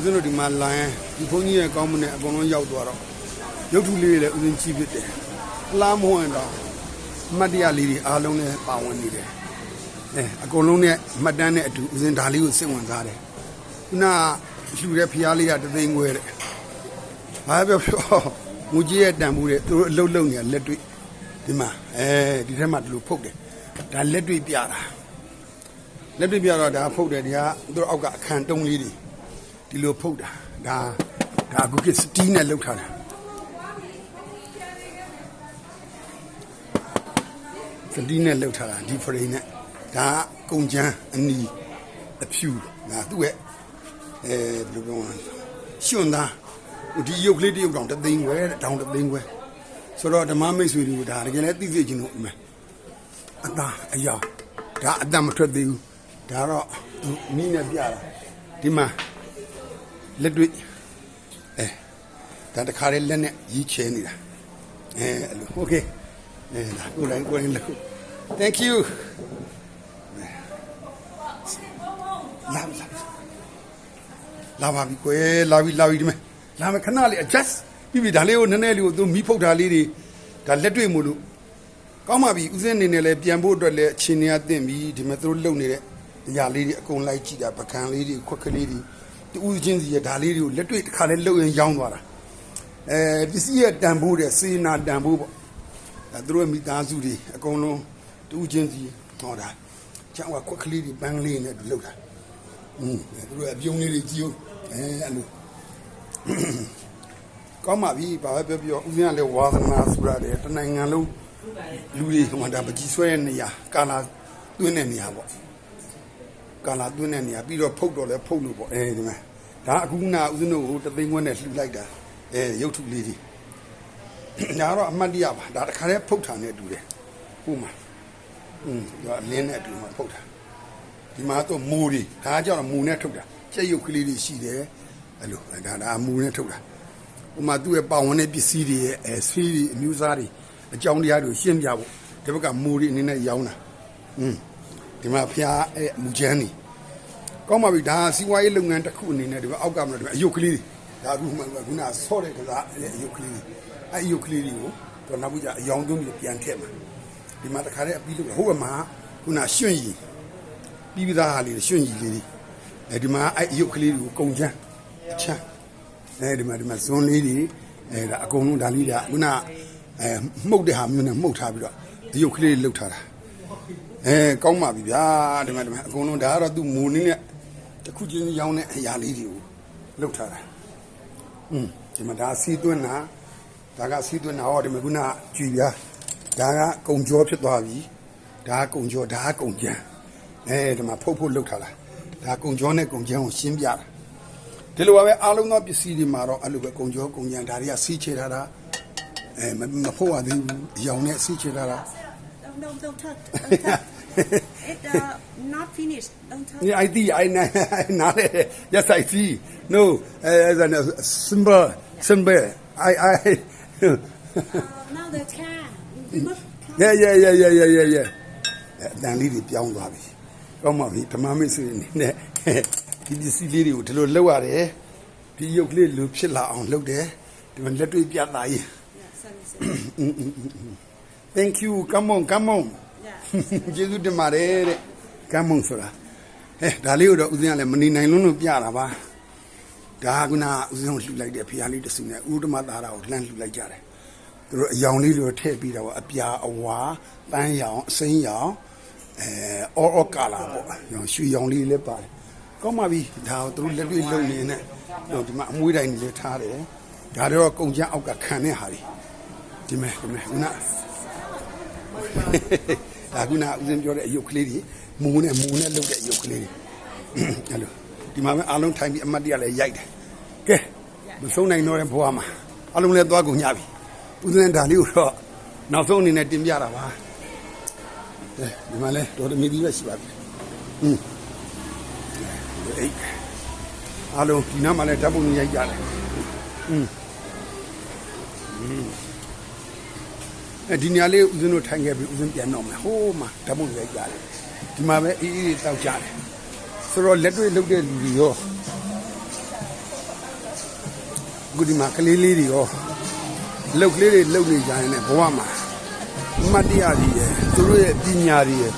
ဦးဇင်းတို့ဒီမှာလိုင်းဒီဘုန်းကြီးရဲ့ကောင်းမှုနဲ့အကုန်လုံးရောက်သွားတော့ရုပ်ထုလေးတွေလည်းဦးဇင်းကြည့်ဖြစ်တယ်အလားမဟုတ်ရင်တော့အမှတ်တရလေးတွေအားလုံးလည်းပါဝင်နေတယ်အဲအကုန်လုံးနဲ့မှတ်တမ်းနဲ့အတူဦးဇင်းဒါလေးကိုစိတ်ဝင်စားတယ်ခုနကလှူတဲ့ဖျားလေးကတသိန်းခွဲတဲ့ဘာပြောပြောငူကြီးရဲ့တန်ဖိုးတဲ့သူတို့အလုတ်လုံနေလက်တွေ့ဒီမှာအဲဒီထဲမှာဒီလိုဖုတ်တယ်ဒါလက်တွေ့ပြတာလက်တွေ့ပြတော့ဒါဖုတ်တယ်ဒီကသူတို့အောက်ကအခန်းတုံးလေးတွေ ဒီလိုဖုတ်တာဒါဒါအခုကစတီးနဲ့လှုပ်ထားတာစတီးနဲ့လှုပ်ထားတာဒီဖရိနဲ့ဒါကကုံချမ်းအနီအဖြူဒါသူ့ရဲ့အဲဘယ်လိုပြောမလဲရှင်သားဒီရုပ်ကလေးတစ်ရုပ်တောင်တသိန်းခွဲတဲ့တောင်တသိန်းခွဲဆိုတော့ဓမ္မမိတ်ဆွေတွေကဒါတကယ်လည်းသိသိချင်းလို့အမယ်အသာအယောင်ဒါအတတ်မထွက်သေးဘူးဒါတော့သူနီးနဲ့ပြတာဒီမှာ လက်တွေ့အဲဒါတခါလေးလက်နဲ့ရီးချဲနေတာအဲအဲ့လိုโอเคအဲဒါကိုယ်တိုင်ကိုယ်တိုင်လို့ thank you လာလာလာပါပြီကွယ်လာပြီလာပြီဒီမဲ့လာမယ်ခဏလေး adjust ပြီးပြီဒါလေးကိုနည်းနည်းလေးကိုသူမီးဖုတ်တာလေးတွေဒါလက်တွေ့မို့လို့ကောင်းပါပြီဦးစင်းနေနဲ့လည်းပြန်ဖို့အတွက်လည်းအချိန်နေရသင့်ပြီဒီမဲ့သူတို့လုံနေတဲ့အရာလေးတွေအကုန်လိုက်ကြည့်တာပကံလေးတွေခွက်ကလေးတွေ တူဦးချင်းစီရဲ့ဒါလေးတွေကိုလက်တွေ့တစ်ခါလဲလှုပ်ရင်ရောင်းသွားတာအဲပစ္စည်းရဲ့တန်ဖိုးတဲ့စေနာတန်ဖိုးပေါ့အဲသူတို့ရဲ့မိသားစုတွေအကုန်လုံးတူဦးချင်းစီဟောတာကျောင်းကခွက်ကလေးတွေပန်းကလေးနဲ့လှုပ်တာอืมသူတို့ရဲ့အပြုံးလေးတွေကြည့်ဦးအဲအဲ့လိုကောင်းပါပြီဘာပဲပြောပြောဦးဇင်းကလည်းဝါသနာဆိုရတယ်တနိုင်ငံလုံးလူတွေဟိုမှာဒါပကြီးဆွဲတဲ့နေရာကာလာတွင်းတဲ့နေရာပေါ့ ကာလာသွင်းတဲ့နေရာပြီးတော့ဖုတ်တော့လဲဖုတ်လို့ပေါ့အဲဒီမှာဒါအခုနာဦးဇင်းတို့ကိုတသိန်းခွဲနဲ့လှူလိုက်တာအဲရုပ်ထုလေးကြီးဒါတော့အမှတ်တရပါဒါတခါတည်းဖုတ်တာနဲ့တူတယ်ဟုတ်မှာอืมဒါအလင်းနဲ့အတူမှာဖုတ်တာဒီမှာတော့မူတွေဒါကကြောင့်မူနဲ့ထုတ်တာကျက်ရုပ်ကလေးတွေရှိတယ်အဲ့လိုဒါဒါမူနဲ့ထုတ်တာဟိုမှာသူ့ရဲ့ပါဝင်တဲ့ပစ္စည်းတွေရဲ့အဲဆွေးတွေအမျိုးသားတွေအကြောင်းတရားတွေရှင်းပြဖို့ဒီဘက်ကမူတွေအနေနဲ့ရောင်းတာอืม ဒီမှာဖျားအဲ့မူချမ်းနေကောင်းပါပြီဒါစီးပွားရေးလုပ်ငန်းတစ်ခုအနေနဲ့ဒီမှာအောက်ကမလို့ဒီမှာအယုတ်ကလေးတွေဒါအခုမှခုနဆော့တဲ့ကစားအဲ့အယုတ်ကလေးတွေအဲ့အယုတ်ကလေးတွေကိုတော့နောက်ပြီးကြအယောင်သွင်းပြီးပြန်ထည့်မှာဒီမှာတခါတည်းအပြီးလို့ဟိုဘက်မှာခုနရွှွန့်ရည်ပြီးပြီးသားဟာလေးရွှွန့်ရည်လေးတွေအဲဒီမှာအဲ့အယုတ်ကလေးတွေကိုကုံချမ်းအချမ်းအဲဒီမှာဒီမှာဇွန်လေးတွေအဲဒါအကုန်လုံးဒါလေးတွေကခုနအဲမှုတ်တဲ့ဟာမျိုးနဲ့မှုတ်ထားပြီးတော့အယုတ်ကလေးတွေလှုပ်ထားတာ အဲကောင်းပါပြီဗျာဒီမှာဒီမှာအကုန်လုံးဒါကတော့သူမူနည်းနဲ့တစ်ခုချင်းရောင်းတဲ့အရာလေးတွေကိုလုပ်ထားတာอืมဒီမှာဒါစီးသွင်းတာဒါကစီးသွင်းတာဟောဒီမှာခုနကြည်ပြားဒါကကုံကြောဖြစ်သွားပြီဒါကကုံကြောဒါကကုံကြမ်းအဲဒီမှာဖုတ်ဖို့လုပ်ထားတာဒါကုံကြောနဲ့ကုံကြမ်းကိုရှင်းပြတာဒီလိုပါပဲအားလုံးသောပစ္စည်းတွေမှာတော့အဲ့လိုပဲကုံကြောကုံကြမ်းဒါတွေကစီးချေထားတာအဲမမဖို့ရသေးဘူးအရောင်နဲ့စီးချေထားတာ Don't, don't, don't touch. Don't touch. it uh, not finished. Don't touch. Yeah, I see. I know. I know. Yes, I see. No, uh, as a symbol, symbol. I, I. Uh, now the car. You must come. yeah, yeah, yeah, yeah, yeah, yeah, yeah. အတန်လေးတွေပြောင်းသွားပြီ။ကောင်းပါပြီဓမ္မမိတ်ဆွေအနေနဲ့ဒီပစ္စည်းလေးတွေကိုဒီလိုလုပ်ရတယ်။ဒီရုပ်ကလေးလူဖြစ်လာအောင်လုပ်တယ်။ဒီမှာလက်တွေ့ပြသရင် Yeah, sorry, sorry. Thank you. Come on, come on. Yeah. ကျေးဇူးတင်ပါတယ်တဲ့ကမ်းမုံဆိုတာဟဲ့ဒါလေးကိုတော့ဦးဇင်းကလည်းမနေနိုင်လုံးလို့ပြတာပါဒါကကနာဦးဇင်းကိုလှူလိုက်တဲ့ဖျားလေးတစ်စုနဲ့ဥဒ္ဓမသာရကိုလှမ်းလှူလိုက်ကြတယ်သူတို့အယောင်လေးတွေထည့်ပြီးတော့အပြာအဝါတန်းရောင်အစိမ်းရောင်အဲအော်အော်ကာလာပေါ့ရောင်ရွှေရောင်လေးလည်းပါတယ်ကောင်းပါပြီဒါကိုသူတို့လက်တွေ့လုံနေနဲ့တော့ဒီမှာအမွှေးတိုင်းလေးထားတယ်ဒါတော့ကုံချမ်းအောက်ကခံတဲ့ဟာတွေဒီမဲ့ဒီမဲ့ခုန ဒါကုနာဦးစင်ပြောတဲ့အယုတ်ကလေးတွေမူနဲ့မူနဲ့လုပ်တဲ့အယုတ်ကလေးတွေအဲ့လိုဒီမှာပဲအားလုံးထိုင်ပြီးအမတ်တရလည်းရိုက်တယ်ကဲမဆုံးနိုင်တော့တဲ့ဘဝမှာအားလုံးလည်းသွားကုန်ကြပြီဦးစင်ဒါလေးကိုတော့နောက်ဆုံးအနေနဲ့တင်ပြတာပါအဲဒီမှာလဲတော်တော်မြည်ပြီးပဲရှိပါပြီဟင်းအေးအားလုံးဒီနားမှာလည်းဓာတ်ပုံရိုက်ကြတယ်ဟင်းအဲ ဒီနေရာလေးဦးဇင်းတို့ထိုင်ခဲ့ပြီးဦးဇင်းပြန်တော့မယ်ဟိုးမှာဓာတ်ပုံရိုက်ကြတယ်ဒီမှာပဲအေးအေးတောက်ကြတယ်ဆိုတော့လက်တွေ့လုပ်တဲ့လူတွေရောအခုဒီမှာကလေးလေးတွေရောအလုတ်ကလေးတွေလုတ်နေကြရင်လည်းဘဝမှာအမတ်တရားကြီးရယ်သူတို့ရဲ့ပညာတွေရယ်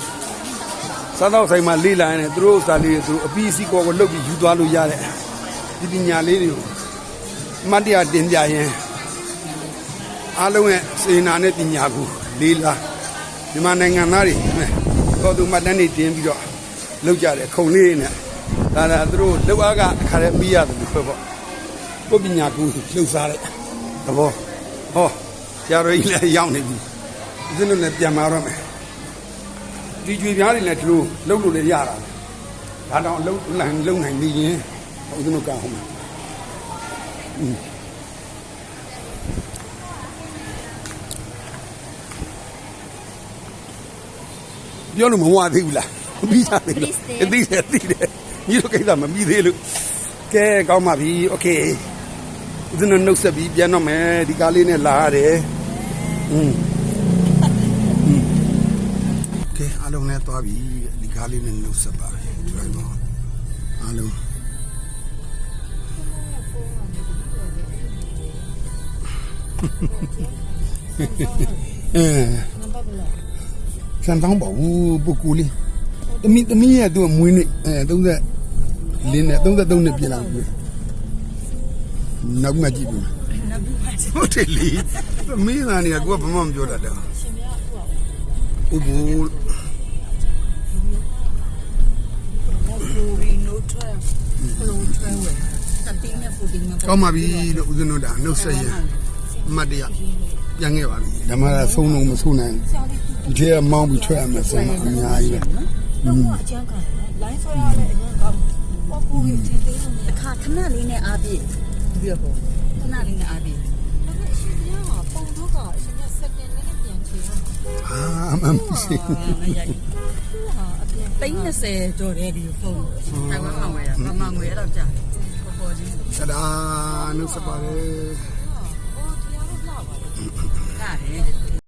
စားတော့ဆိုင်မှာလေးလာရင်လည်းသူတို့ဥစ္စာလေးတွေသူတို့အပီးအစီကောကိုလုတ်ပြီးယူသွားလို့ရတဲ့ဒီပညာလေးတွေကိုအမတ်တရားတင်ပြရင် အားလုံးရဲ့စေနာနဲ့ပညာကိုလေးလာမြန်မာနိုင်ငံသားတွေတော်သူမှတ်တမ်းတွေတင်ပြီးတော့လောက်ကြတယ်ခုံလေးနဲ့ဒါဒါသူတို့လောက်အားကအခါတည်းပြီးရတယ်လို့ပြောပေါ့ကိုပညာကိုလှုပ်ရှားတဲ့သဘောဟောဆရာတော်ကြီးလည်းရောက်နေပြီဦးဇင်းတို့လည်းပြန်มาတော့မယ်ဒီကြွေပြားတွေလည်းသူတို့လှုပ်လို့လည်းရတာဒါတောင်လှုပ်လှုပ်နိုင်သေးရင်ဦးဇင်းတို့ကောင်းအောင် ပြောလို့မဝသေးဘူးလားမပြီးသားသေးလို့အသိတယ်သိတယ်ညီတို့ကိစ္စမပြီးသေးလို့ကဲကောင်းပါပြီโอเค ဦးဇင်းတို့နှုတ်ဆက်ပြီးပြန်တော့မယ်ဒီကားလေးနဲ့လာရတယ်อืมอืมကဲအားလုံးနဲ့သွားပြီဒီကားလေးနဲ့နှုတ်ဆက်ပါတယ် driver အားလုံးအဲ စံတောင်းပါဘူးပုဂ္ဂိုလ်လေးတမီတမီရဲ့သူကမွေးနေအဲ30လင်းနဲ့33နဲ့ပြင်လာပြီနောက်မှကြည့်ပြီဟုတ်တယ်လေမင်းသားနေကကိုကဘာမှမပြောတတ်တယ်ဥပ္ပူ no travel. Hello travel. Something na fooding na ကောင်းပါပြီလို့ဦးဇင်းတို့ဒါနှုတ်ဆက်ရင်အမတ်တရပြန်ခဲ့ပါပြီဓမ္မရာဆုံးလုံးမဆုံးနိုင်ဘူး ဒီထဲကမောင်းပြီးထွက်ရမယ်ဆိုမှအများကြီးပဲ no. No, a jang ka. Line so ya le ayan ka. Wa ko yi tin tin ni. အခါခဏလေးနဲ့အားပြည့် Bi ko. ခဏလေးနဲ့အားပြီးဒါပေမဲ့အရှင်ဘုရားကပုံတော့ကအရှင်ကစက်တင်နဲ့ပြန်ချေရမှာအာမမစီမရိုက်ဟာအပြင်သိန်း30ကျော်တယ်ဒီဖုန်းတိုင်ဝမ်မှာဝယ်တာမမငွေအဲ့တော့ကြာပေါ်ပေါ်ကြီးစဒါနှုတ်ဆက်ပါတယ်အော်တရားတော့လှပါလေကတယ်